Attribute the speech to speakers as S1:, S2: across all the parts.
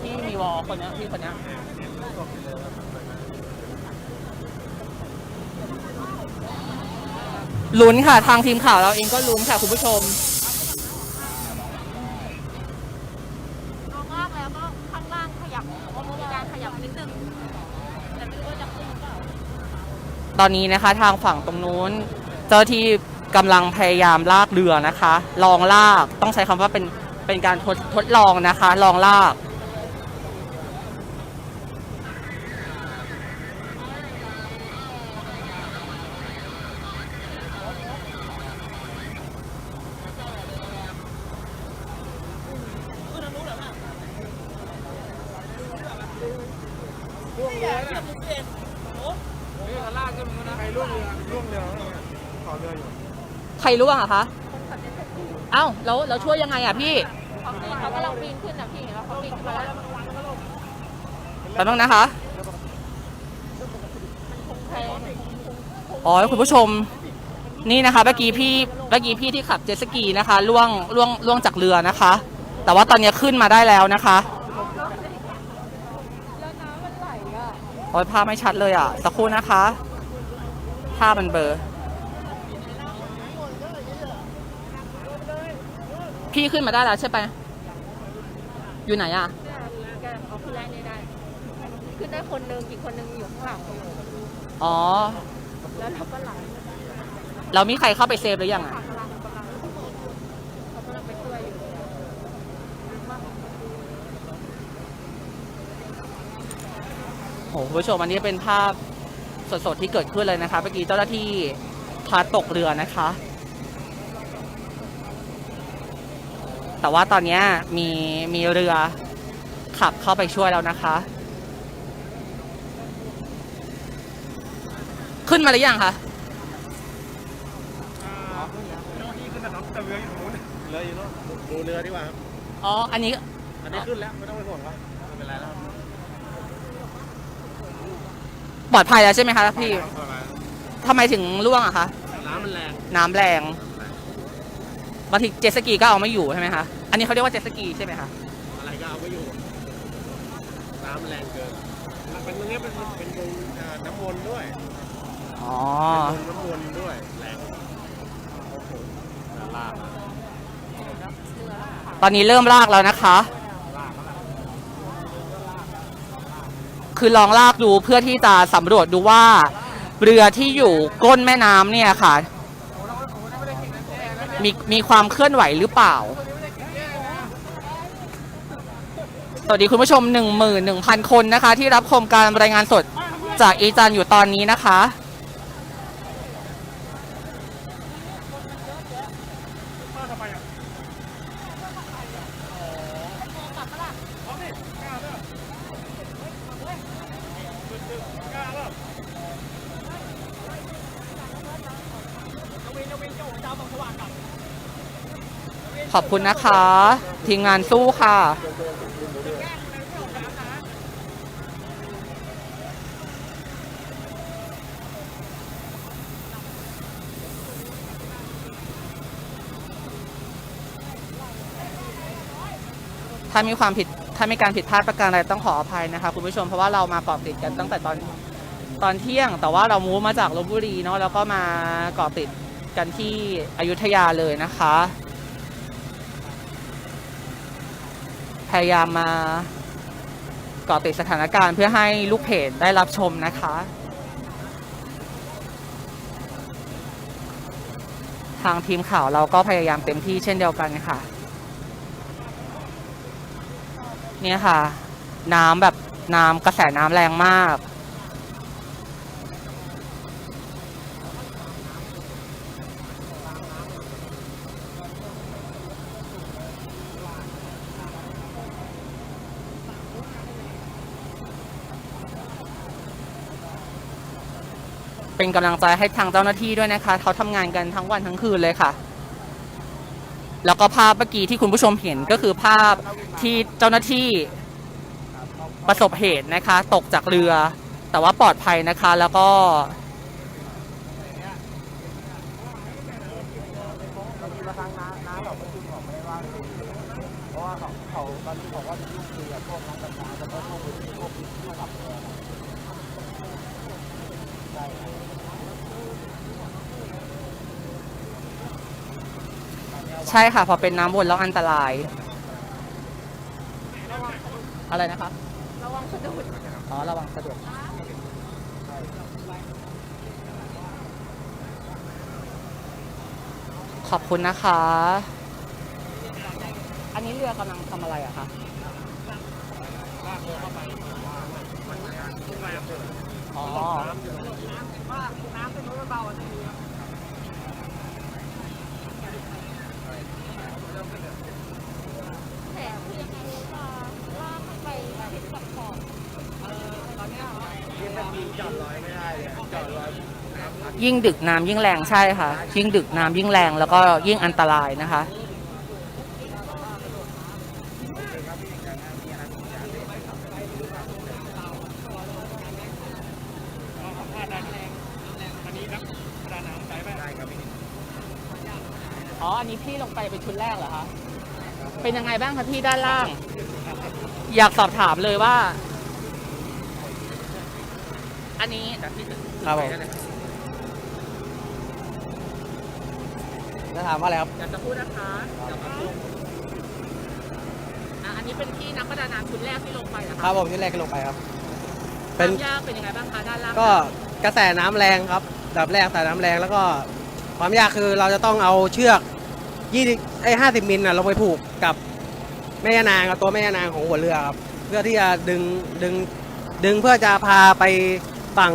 S1: ที่มีวอลคนเนี้ยพี่คนเนี้ยลุ้นค่ะ ทางทีมข่าวเราเองก็ลุ้นค่ะ คุณผู้ชม
S2: ลงล่างแล้วก็ข้างล่างขยับมีการขยับนิดนึงแต่ไม่รู้ว่าจะขึ้นหรือเปล่า
S1: ตอนนี้นะคะ ทางฝั่งตรงนู้น เจ้าที่กำลังพยายามลากเรือนะคะ ลองลากต้องใช้คำว่าเป็นเป็นการทดทดลองนะคะ ลองลาก
S3: ใครล่วงเรือล่วงเรือต่ อเรืออยู่
S1: ใครร่วงอะคะเอ้าแล้วเราช่วยยังไงอะพี่
S2: เขาปีนเขากำลังปีนขึ้นนะพี่เห็นว่าเขาปีนขึ้นมาแล้ว
S1: แป๊บนึงนะคะ
S2: คงแพง
S1: อ๋อคุณผู้ชมนี่นะคะเมื่อกี้พี่เมื่อกี้พี่ที่ขับเจ็ตสกีนะคะล่วงล่วงล่วงจากเรือนะคะ แต่ว่าตอนนี้ขึ้นมาได้แล้วนะคะ
S2: แล้วน้ำมันไหลอะ
S1: โอ้ยภาพไม่ชัดเลยอะสักครู่นะคะภาพมันเบลอร์ พี่ขึ้นมาได้แล้วใช่ปะอยู่ไหนอะ
S2: เนี่ยแกเขาขึ้นแรกนี่ได้ ขึ้นได้คนนึงอีกคนนึงอยู่ข้างหลังอยู่
S1: อ๋อ
S2: แล้วเราก็ไหล
S1: แล้วมีใครเข้าไปเซฟหรือยังอะ
S2: กำลังกำลังเขากำลังไปช่วยอยู่
S1: โอ้โหคุณผู้ชมอันนี้เป็นภาพสดๆที่เกิดขึ้นเลยนะคะเมื่อกี้เจ้าหน้าที่พาตกเรือนะคะ แต่ว่าตอนนี้มีมีเรือขับเข้าไปช่วยแล้วนะคะ ขึ้นมาหรือยังคะ
S3: เจ้าหน้าที่ขึ้นนะครับแต่เรืออยู่ตรงนู้นเรืออยู่โน่นดูเรือดีกว่าครับ
S1: อ๋อ อันนี้
S3: อันนี้ขึ้นแล้วไม่ต้องไปห่วงครับไม่เป็นไรแล้วครับ
S1: ปลอดภัยแล้วใช่ไหมคะพี่
S3: ไม่เป็นไร
S1: ทำไมถึงร่วงอะคะ
S3: น้ำมันแรง
S1: น้ำแรงบางทีเจ็ตสกีก็เอาไม่อยู่ใช่ไหมคะ อันนี้เขาเรียกว่าเจ็ตสกีใช่ไหมคะ
S3: อะไรก็เอาไม่อยู่ น้ำมันแรงเกินมันเป็นตรงนี้เป็นเป็นวงเอ่อน้ำวนด้วย
S1: อ๋อ
S3: เป็นวงน้ำวนด้วยแรงโอ้โหน่าลากอะ
S1: ตอนนี้เริ่มลากแล้วนะคะ คือลองลากดูเพื่อที่จะสำรวจดูว่า เรือที่อยู่ก้นแม่น้ำเนี่ยค่ะ มีมีความเคลื่อนไหวหรือเปล่า สวัสดีคุณผู้ชม 11,000 คนนะคะ ที่รับชมการรายงานสดจากอีจันอยู่ตอนนี้นะคะ ขอบคุณนะคะ ทีมงานสู้ค่ะ ถ้ามีความผิดถ้ามีการผิดพลาดประการใดต้องขออภัยนะคะคุณผู้ชมเพราะว่าเรามาเกาะติดกันตั้งแต่ตอนตอนเที่ยง แต่ว่าเรามูมาจากลบบุรีเนาะแล้วก็มาเกาะติดกันที่อยุธยาเลยนะคะ พยายามมาเกาะติดสถานการณ์เพื่อให้ลูกเพจได้รับชมนะคะ ทางทีมข่าวเราก็พยายามเต็มที่เช่นเดียวกันค่ะ เนี่ยค่ะ น้ำแบบน้ำกระแสน้ำแรงมาก เป็นกำลังใจให้ทางเจ้าหน้าที่ด้วยนะคะ เขาทำงานกันทั้งวันทั้งคืนเลยค่ะ แล้วก็ภาพเมื่อกี้ที่คุณผู้ชมเห็นก็คือภาพที่เจ้าหน้าที่ประสบเหตุนะคะ ตกจากเรือ แต่ว่าปลอดภัยนะคะ แล้วก็
S3: บางทีบางครั้งน้าน้าแบบประชุมของไม่ได้ว่าเพราะว่าเขาเขาตอนนี้บอกว่าลูกเรือ
S1: ใช่ค่ะพอเป็นน้ำวนแล้วอันตราย อะไรนะครับ
S2: ระวังสะดุด
S1: อ๋อระวังสะดุดขอบคุณนะคะ อันนี้เรือกำลังทำอะไรอะคะอ๋อ
S2: แผลคือยังไงจะลากมันไปติดกับขอบเออตอนเนี้ยเหรอ
S3: ยิ่งแบบยิง จอดลอยไม่ได้เลยจอดลอยน้ำพัด
S1: ยิ่งดึกน้ำยิ่งแรงใช่ค่ะ ยิ่งดึกน้ำยิ่งแรงแล้วก็ยิ่งอันตรายนะคะอ๋อ อันนี้พี่ลงไปเป็นชุดแรกเหรอคะ เป็นยังไงบ้างคะพี่ด้านล่าง อยากสอบถามเลยว่า อันนี้เดี๋ยวพี่ถึง
S4: ครับผม จะถามว่าอะไรครับ
S1: อยากจะพูดนะคะเดี๋ยวมาพูดอะอันนี้เป็นที่นักประดาน้ำชุดแรกที่ลงไปนะ
S4: ค
S1: คะ
S4: รับผมที่แรกที่ลงไปครับ
S1: ค
S4: เป็น
S1: วามยากเป็นยังไงบ้างคะด้านล่าง
S4: ก็กระแสน้ำแรงครับดับแรกกระแสน้ำแรงแล้วก็ความยากคือเราจะต้องเอาเชือกยี่ไอ้ห้าสิบมิลน่ะลงไปผูกกับแม่ยานางกับตัวแม่ยานางของหัวเรือครับ เพื่อที่จะดึงดึงดึงเพื่อจะพาไป ฝั่ง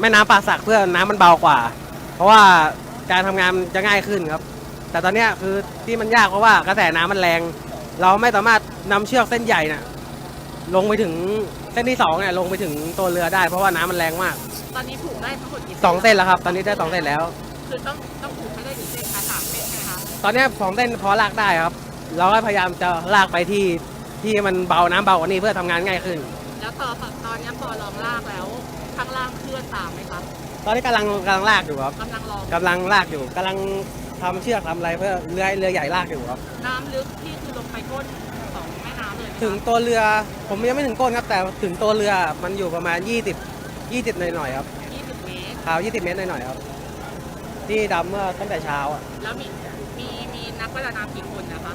S4: แม่น้ำป่าสักเพื่อน้ำมันเบากว่า เพราะว่าการทำงานจะง่ายขึ้นครับ แต่ตอนเนี้ยคือที่มันยากเพราะว่ากระแสน้ำมันแรง เราไม่สามารถนำเชือกเส้นใหญ่น่ะลงไปถึงเส้นที่สองเนี่ยลงไปถึงตัวเรือได้ เพราะว่าน้ำมันแรงมาก
S1: ตอนนี้ผูกได้ทั้งหมดกี่
S4: สองเส้นแล้วครับตอนนี้ได้สองเส้นแล้ว
S1: คือต้องต้องผูกให้ได้กี่เส้นคะสามเส้นใช่ไหมคะ
S4: ตอนเนี้ยสองเส้นพอลากได้ครับ เราก็พยายามจะลากไปที่ที่มันเบาน้ำเบากว่านี้เพื่อทำงานง่ายขึ้น
S1: แล้วตอนตอนนี้พอลองลากแล้ว ข้างล่างเคลื่อนตามไหมคะ
S4: ตอนนี้กำลังกำลังลากอยู่ครับ
S1: กำลังลอง
S4: กำลังลากอยู่กำลังทำเชือกทำอะไรเพื่อเรือให้เรือใหญ่ลากอยู่ครับ
S1: น้ำลึกที่คือลงไปก้นของแม่น้ำเลยไหมคะ
S4: ถึงตัวเรือผมยังไม่ถึงก้นครับ แต่ถึงตัวเรือมันอยู่ประมาณ 20 20หน่อยๆครับ
S1: 20เมตร
S4: ขาว20 เมตรหน่อยๆครับ ที่ดำเมื่อตั้งแต่เช้าอะ
S1: แล้วมีมีมีนักประดาน้ำกี่คนนะคะ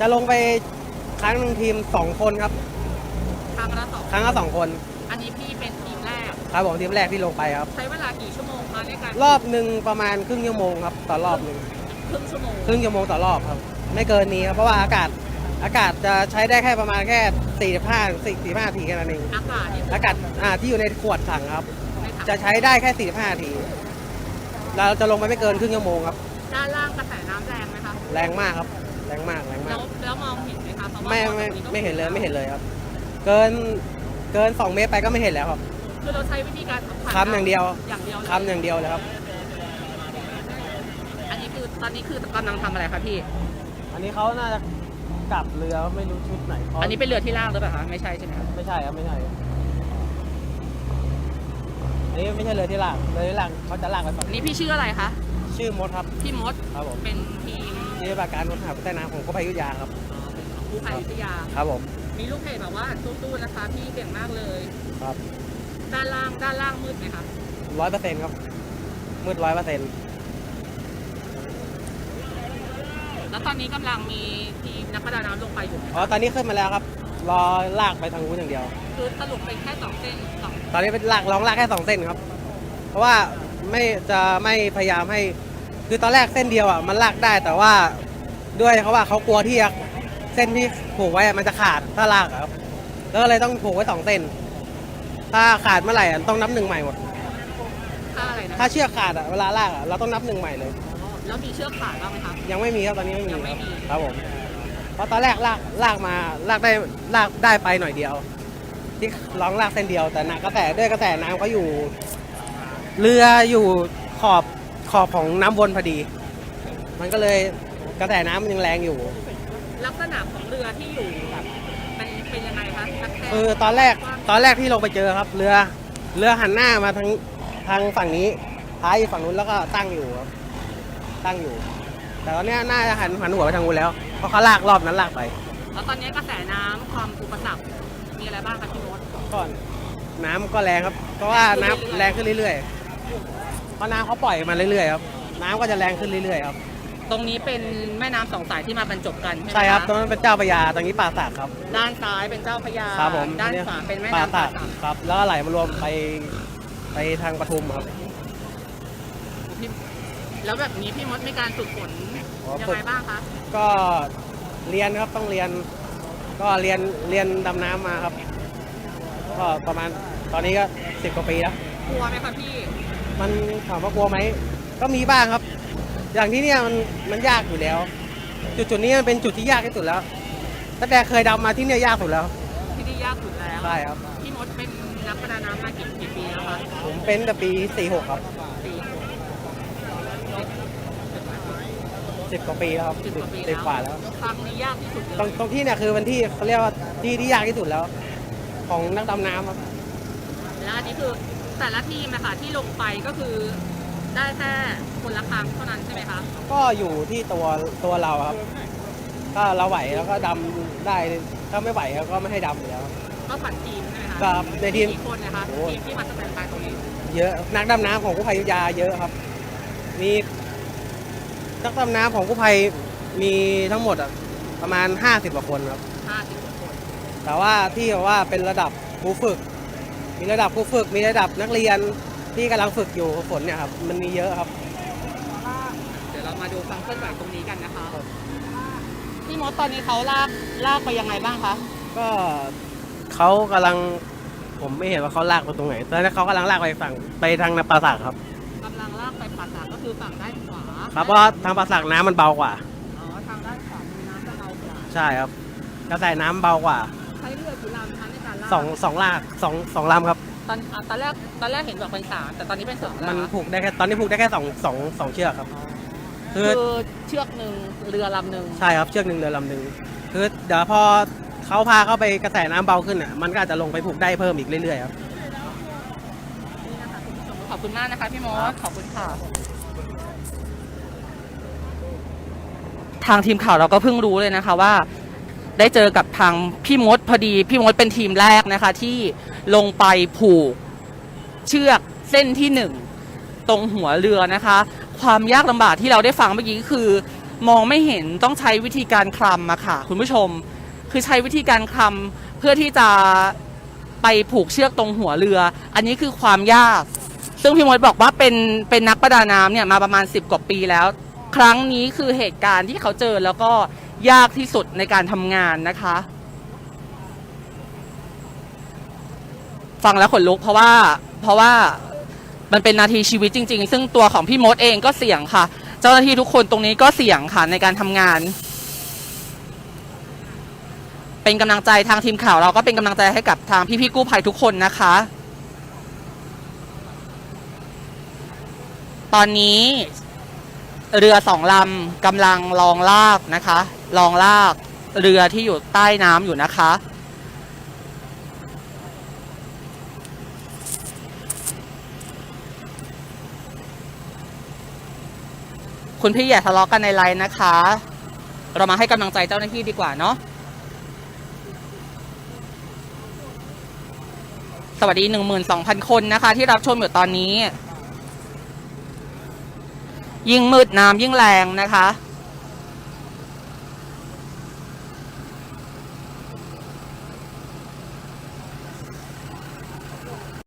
S4: จะลงไปครั้งหนึ่งทีม 2 คนครับ
S1: ครั้งละสอง
S4: ครั้งละสองคน
S1: อันนี้พี่เป็นทีมแรก
S4: ครับผมทีมแรกที่ลงไปครับ
S1: ใช้เวลากี่ชั่วโมงคะในการ
S4: รอบหนึ่งประมาณครึ่งชั่วโมงครับต่อรอบหนึ่ง
S1: ครึ่งชั่วโมง
S4: ครึ่งชั่วโมงต่อรอบครับ ไม่เกินนี้ครับเพราะว่าอากาศอากาศจะใช้ได้แค่ประมาณแค่ 45 45นาทีแค่นั้นเอง
S1: อากาศเนี่ย
S4: อากาศอ่าที่อยู่ในขวดถังครับ
S1: ในถัง
S4: จะใช้ได้แค่ 45นาทีเราจะลงไปไม่เกินครึ่งชั่วโมงครับ
S1: ด้านล่างกระแสน้ำแรงไหมคะ
S4: แรงมากครับ แรงมากแรงมา
S1: แล้
S4: ก
S1: วแล้วมองเห็นไหมคะเพราะว่า
S4: ไม่
S1: ตอน
S4: ไม่
S1: นี้ก็
S4: ไม่เห็นเลยไม่เห็นเลยครับ เกินเกิน 2 เมตรไปก็ไม่เห็นแล้วครับ
S1: คือเราใช้วิธีการ
S4: ค้ำอย่างเดียว
S1: อย่างเดียวเลย
S4: ค้ำอย่างเดียวเลยครับ
S1: อันนี้คือตอนนี้คือกำลังทำอะไรคะพี่
S4: อันนี้เขาน่าจะกลับเรือไม่รู้ชุดไหนเขา
S1: อันนี้เป็นเรือที่ลากหรือเปล่าคะไม่ใช่ใช่ไหมครับ
S4: ไม่ใช่ครับไม่ใช่อันนี้ไม่ใช่เรือที่ลากเรือที่ลากเขาจะลากไปฝั่ง
S1: อันนี้พี่ชื่ออะไรคะ
S4: ชื่อมดครับ
S1: พี่มด
S4: ครับผม
S1: เป็นทีม
S4: ที่ปฏิบัติการค้นหาใต้น้ำของกรมพายุยาครับ
S1: กู้ภัยวิทยา
S4: ครับผม
S1: มีลูกเพจแบบว่าสู้ๆนะคะพี่เก่งมากเลย
S4: ครับ
S1: ด้านล่างด้านล่างมืดไหมคะ
S4: ร้อยเปอร์เซ็นต์ครับ มืดร้อยเปอร์เซ็นต์
S1: แล้วตอนนี้กำลังมีทีมนักประดาน้ำลงไปอยู่ไหม
S4: อ๋อ ตอนนี้ขึ้นมาแล้วครับ รอลากไปทางนู้นอย่างเดียว
S1: คือสรุปเป็นแค่สองเส้นสอง
S4: ตอนนี้เป็นลากลองลากแค่สองเส้นครับ เพราะว่าไม่จะไม่พยายามให้ คือตอนแรกเส้นเดียวอะมันลากได้แต่ว่าด้วยเขาว่าเขากลัวที่จะเส้นที่ผูกไว้อะมันจะขาดถ้าลากอะครับ แล้วก็เลยต้องผูกไว้สองเส้น ถ้าขาดเมื่อไหร่อะต้องนับหนึ่งใหม่หมด
S1: ค่าอะไรนะ
S4: ถ้าเชือกขาดอะเวลาลากอะเราต้องนับหนึ่งใหม่เลย
S1: แล้วมีเชือกขาดบ้างไหมคะ
S4: ยังไม่มีครับตอนนี้ไม่มี
S1: ยังไม่มี
S4: ครับผมเพราะตอนแรกลากลากมาลากได้ลากได้ไปหน่อยเดียว ที่ลองลากเส้นเดียวแต่หนักกระแสด้วยกระแสน้ำเขาอยู่ เรืออยู่ขอบขอบของน้ำวนพอดี มันก็เลยกระแสน้ำมันยังแรงอยู่
S1: ลักษณะของเรือที่อยู่แบบ เป็นเป็นยังไงคะตะแคง
S4: คือตอนแรกตอนแรกที่ลงไปเจอครับ เรือ เรือหันหน้ามาทางทางฝั่งนี้ท้ายอยู่ฝั่งนู้นแล้วก็ตั้งอยู่ครับ ตั้งอยู่ แต่ตอนเนี้ยน่าจะหันหันหัวไปทางนู้นแล้วเพราะเขาลากรอบนั้นลากไป
S1: แล้วตอนนี้กระแสน้ำความอุปสรรคมีอะไรบ้างคะพี่มด
S4: ก็น้ำก็แรงครับเพราะว่าน้ำแรงขึ้นเรื่อยๆเพราะน้ำเขาปล่อยมาเรื่อยๆครับ น้ำก็จะแรงขึ้นเรื่อยๆครับ
S1: ตรงนี้เป็นแม่น้ำสองสายที่มาบรรจบกันใช่ไหม
S4: ใช่ครับะตรงนั้นเป็นเจ้าพระยาตรงนี้ป่าสักครับ
S1: ด้านซ้ายเป็นเจ้าพระยา
S4: ครับผม
S1: ด้านขวาเป็นแม่
S4: ป่า
S1: น้ำ
S4: สั
S1: ป่ากสัก
S4: ครับ แล้วก็ไหลมารวมไปไปทางปทุมครับ
S1: พี่แล้วแบบนี้พี่มดมีการฝึกฝน
S4: อ๋อ
S1: ยัง
S4: ฝึก
S1: ไงบ้างคะ
S4: ก็เรียนครับต้องเรียน ก็เรียนเรียนดำน้ำมาครับ ก็ประมาณตอนนี้ก็สิบกว่าปีแล้ว
S1: กลัวไหมคะพี่
S4: มันถามว่ากลัวไหมก็มีบ้างครับ อย่างที่เนี่ยมันมันยากอยู่แล้ว จุดจุดนี้มันเป็นจุดที่ยากที่สุดแล้วตั้งแต่เคยดำมาที่เนี่ยยากสุดแล้ว
S1: ที่นี่ยากสุดแล้ว
S4: ใช่ครับ
S1: พี่มดเป็นนักประดาน้ำมากี่กี่ปีแล้วคะ
S4: ผมเป็นแต่ปี 46 ครับ
S1: สี่
S4: 10กว่าปีแล้วครับ
S1: สิบกว่าปี
S4: สิบกว่าแล้ว
S1: ครั้งนี้ยากที่สุดเลย
S4: ตรงตรงที่เนี่ยคือเป็นที่เขาเรียกว่าที่ที่ยากที่สุดแล้ว ของนักดำน้ำครับ
S1: แล้วอันนี้คือแต่ละทีมนะคะที่ลงไปก็คือ ได้แค่คนละครั้งเท่านั้นใช่ไหมคะ
S4: ก็อยู่ที่ตัวตัวเราครับ ถ้าเราไหวแล้วก็ดำได้ถ้าไม่ไหวก็ไม่ให้ดำอยู่แล้ว
S1: ก็ฝันทีมใช่ไหมคะ
S4: ครับในทีม
S1: กี่คนนะคะ
S4: โอ้
S1: ทีมที่มาสแตนบายตรงนี้
S4: เยอะนักดำน้ำของกู้ภัยอยุธยาเยอะครับ มีนักดำน้ำของกู้ภัยมีทั้งหมดอะประมาณ 50กว่าคนครับ
S1: 50กว่าคน
S4: แต่ว่าที่แบบว่าเป็นระดับครูฝึก มีระดับครูฝึก มีระดับนักเรียน ที่กำลังฝึกอยู่ฝนเนี่ยครับมันมีเยอะครับ
S1: เดี๋ยวเรามาดูความเคลื่อนไหวตรงนี้กันนะคะพี่มดตอนนี้เขาลากลากไปยังไงบ้างคะ
S4: ก็เขากำลังผมไม่เห็นว่าเขาลากไปตรงไหนแต่เขากำลังลากไปฝั่งไปทางนาปราสาทครับ
S1: กำลังลากไปปัสสาวะก็คือฝั่งด้านขวา
S4: ครับเพราะว่าทางปราสาทน้ำมันเบากว่า
S1: อ๋อทางด้านขวามีน้ำจะเบากว่า
S4: ใช่ครับกระแสน้ำเบากว่า
S1: ใช้เรือกี่ลำคะในการลาก
S4: สองสองลากสองสองลำครับ
S1: ตอนอะตอนแรกตอนแรกเห็นบอกเป็นสามแต่ตอนนี้เป็นสองแล้ว
S4: มัน
S1: เหรอ
S4: ผูกได้แค่ตอนนี้ผูกได้แค่สองสองสองเชือกครับ คือ
S1: คือเชือกหนึ่งเรือลำหนึ่ง
S4: ใช่ครับเชือกหนึ่งเรือลำหนึ่งคือเดี๋ยวพอเขาพาเข้าไปกระแสน้ำเบาขึ้นอะมันก็อาจจะลงไปผูกได้เพิ่มอีกเรื่อยๆครับ
S1: นี่นะคะคุณผู้ชมขอบคุณมากนะคะพี่มดขอบคุณค่ะ ทางทีมข่าวเราก็เพิ่งรู้เลยนะคะว่า ได้เจอกับทางพี่มดพอดี พี่มดเป็นทีมแรกนะคะ ที่ลงไปผูกเชือกเส้นที่หนึ่งตรงหัวเรือนะคะ ความยากลำบากที่เราได้ฟังเมื่อกี้คือ มองไม่เห็นต้องใช้วิธีการคลำอะค่ะ คุณผู้ชม คือใช้วิธีการคลำเพื่อที่จะไปผูกเชือกตรงหัวเรือ อันนี้คือความยาก ซึ่งพี่มดบอกว่าเป็นเป็นนักประดาน้ำเนี่ยมาประมาณ 10 กว่าปีแล้ว ครั้งนี้คือเหตุการณ์ที่เขาเจอแล้วก็ ยากที่สุดในการทำงานนะคะ ฟังแล้วขนลุกเพราะว่าเพราะว่ามันเป็นนาทีชีวิตจริง ๆ ซึ่งตัวของพี่มดเองก็เสี่ยงค่ะ เจ้าหน้าที่ทุกคนตรงนี้ก็เสี่ยงค่ะในการทำงาน เป็นกำลังใจทางทีมข่าวเราก็เป็นกำลังใจให้กับทางพี่ๆกู้ภัยทุกคนนะคะ ตอนนี้เรือสองลำกำลังลองลากนะคะ ลองลากเรือที่อยู่ใต้น้ำอยู่นะคะ คุณพี่อย่าทะเลาะกันในไลน์นะคะ เรามาให้กำลังใจเจ้าหน้าที่ดีกว่าเนาะสวัสดีหนึ่งหมื่นสองพันคนนะคะ ที่รับชมอยู่ตอนนี้ ยิ่งมืดน้ำยิ่งแรงนะคะ